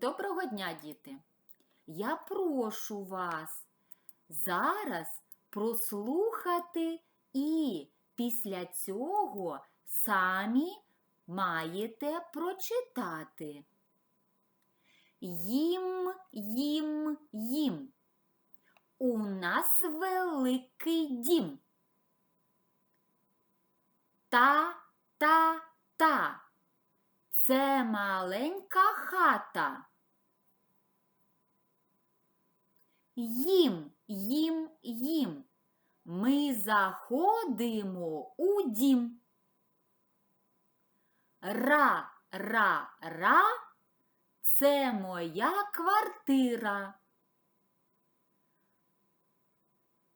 Доброго дня, діти! Я прошу вас зараз прослухати і після цього самі маєте прочитати. Їм, їм, їм. У нас великий дім. Та, та, та. Це маленька хата. Їм, їм, їм. Ми заходимо у дім. Ра, ра, ра. Це моя квартира.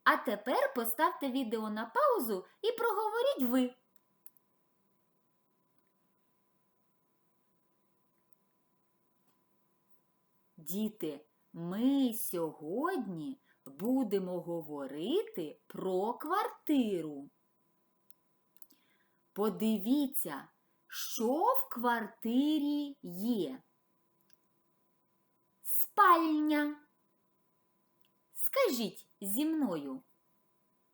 А тепер поставте відео на паузу і проговоріть ви. Діти, ми сьогодні будемо говорити про квартиру. Подивіться, що в квартирі є. Спальня. Скажіть зі мною.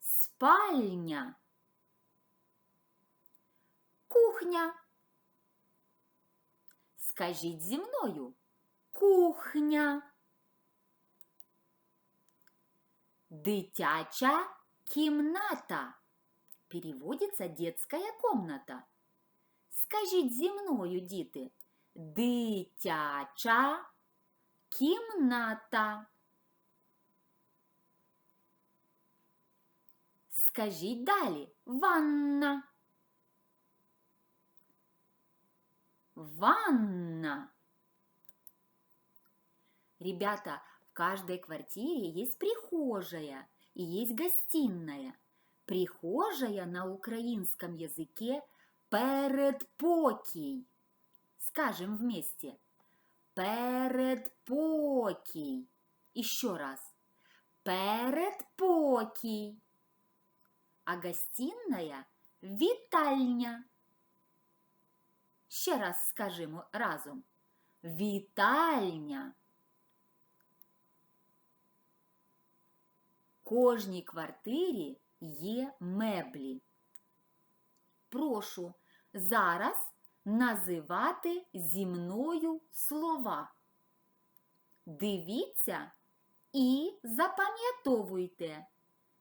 Спальня. Кухня. Скажіть зі мною. Кухня. Дитяча кімната. Переводится детская комната. Скажіть зі мною, діти. Дитяча кімната. Скажіть далі. Ванна. Ванна. Ребята, в каждой квартире есть прихожая и есть гостиная. Прихожая на украинском языке передпокій. Скажем вместе. Передпокій. Еще раз. Передпокій. А гостиная – вітальня. Ще раз скажемо разом. Вітальня. Кожній квартирі є меблі. Прошу зараз називати зі мною слова. Дивіться і запам'ятовуйте.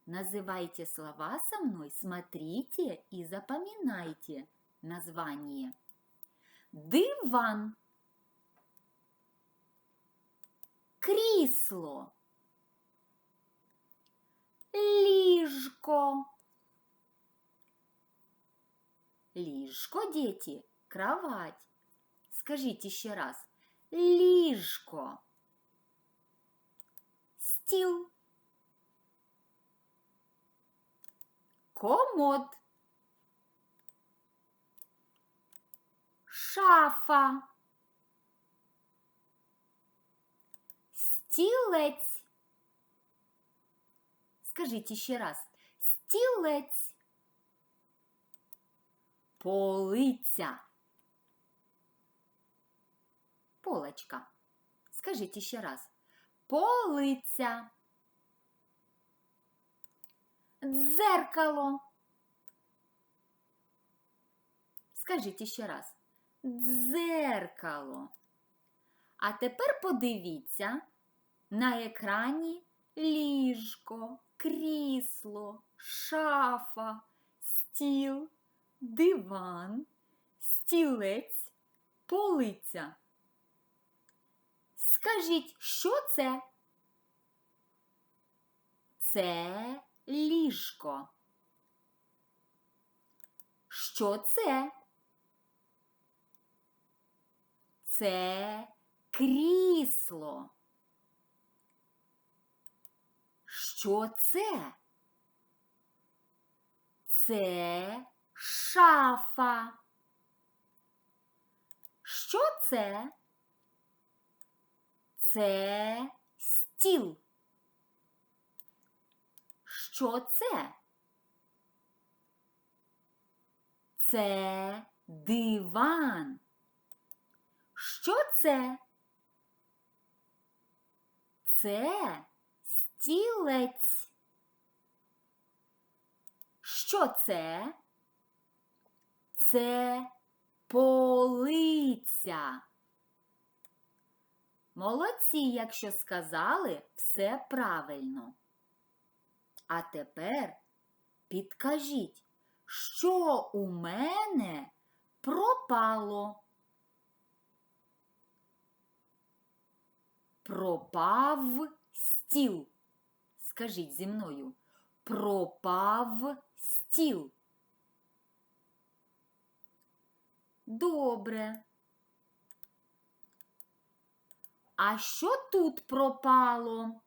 Называйте слова со мной, смотрите и запоминайте название. Диван. Крісло. Ліжко, дети, кровать. Скажите еще раз. Ліжко. Стіл. Комод. Шафа. Стілець. Скажіть ще раз. Стілець. Полиця. Полочка. Скажіть ще раз. Полиця. Дзеркало. Скажіть ще раз. Дзеркало. А тепер подивіться на екрані ліжко, крісло, шафа, стіл, диван, стілець, полиця. Скажіть, що це? Це ліжко. Що це? Це крісло. Що це? Це шафа. Що це? Це стіл. Що це? Це диван. Що це? Це стілець. Що це? Це полиця. Молодці, якщо сказали все правильно. А тепер підкажіть, що у мене пропало? Пропав стіл. Скажіть зі мною. Пропав стіл. Добре. А що тут пропало?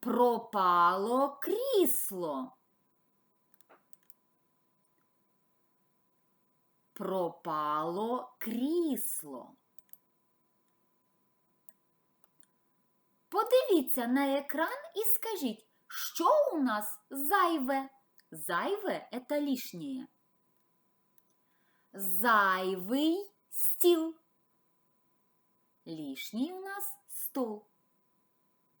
Пропало крісло. Пропало крісло. Подивіться на екран і скажіть, що у нас зайве? Зайве – это лишнее. Зайвий стіл. Лишній у нас стол.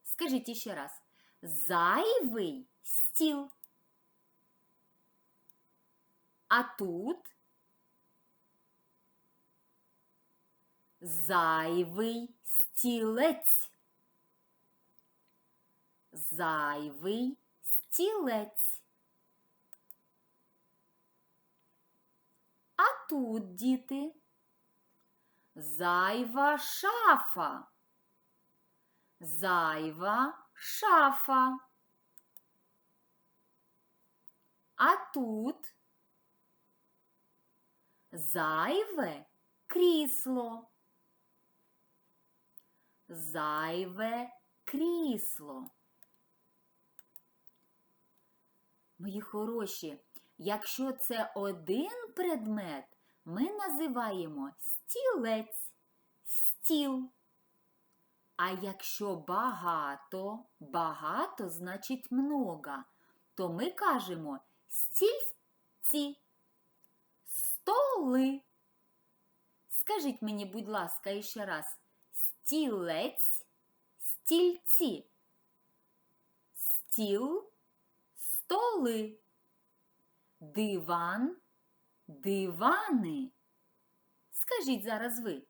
Скажіть ще раз. Зайвий стіл. А тут зайвий стілець. Зайвий стілець. Тут, діти, зайва шафа. Зайва шафа. А тут зайве крісло. Зайве крісло. Мої хороші, якщо це один предмет, ми називаємо стілець, стіл. А якщо багато, багато значить много, то ми кажемо стільці, столи. Скажіть мені, будь ласка, іще раз, стілець, стільці, стіл, столи, диван, дивани. Скажіть зараз ви.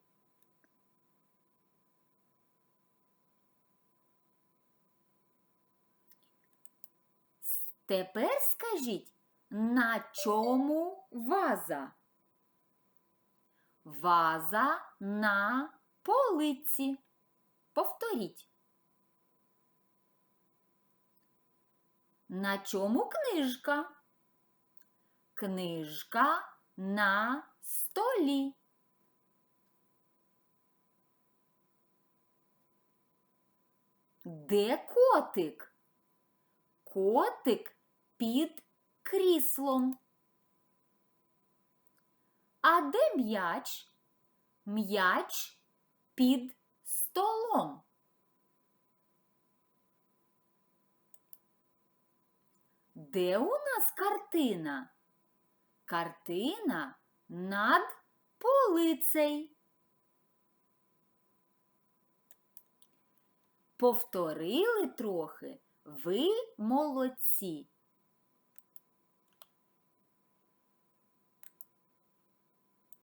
Тепер скажіть, на чому ваза? Ваза на полиці. Повторіть. На чому книжка? Книжка на столі. Де котик? Котик під кріслом. А де м'яч? М'яч під столом. Де у нас картина? Картина над полицей. Повторили трохи. Ви молодці.